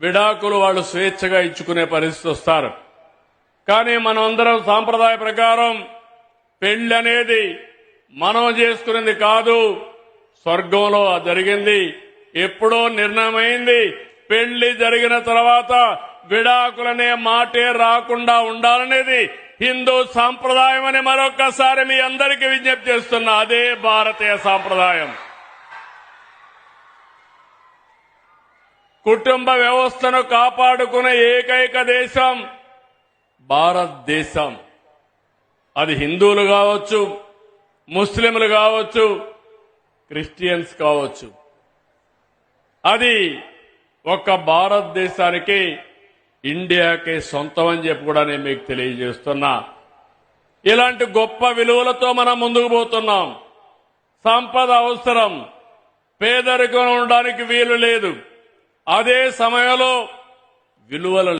విడాకులు వాళ్ళు స్వేచ్ఛగా ఇచ్చుకునే పరిస్థితి వస్తారు. కానీ మనమందరం సాంప్రదాయ ప్రకారం పెళ్ళి అనేది మనం చేసుకునేది కాదు. స్వర్గంలో జరిగింది ఎప్పుడో నిర్ణయమైంది. పెళ్ళి జరిగిన తర్వాత విడాకులనే మాటే రాకుండా ఉండాలనేది హిందూ సాంప్రదాయం అని మరొక్కసారి మీ అందరికీ విజ్ఞప్తి చేస్తున్నా. అదే భారతీయ సాంప్రదాయం. కుటుంబ వ్యవస్థను కాపాడుకునే ఏకైక దేశం భారతదేశం. అది హిందువులు కావచ్చు ముస్లింలు కావచ్చు క్రిస్టియన్స్ కావచ్చు. అది ఒక్క భారతదేశానికి ఇండియాకి సొంతం అని చెప్పి కూడా నేను మీకు తెలియజేస్తున్నా. ఇలాంటి గొప్ప విలువలతో మనం ముందుకు పోతున్నాం. సంపద అవసరం. పేదరికం ఉండడానికి వీలు లేదు. అదే సమయంలో విలువలు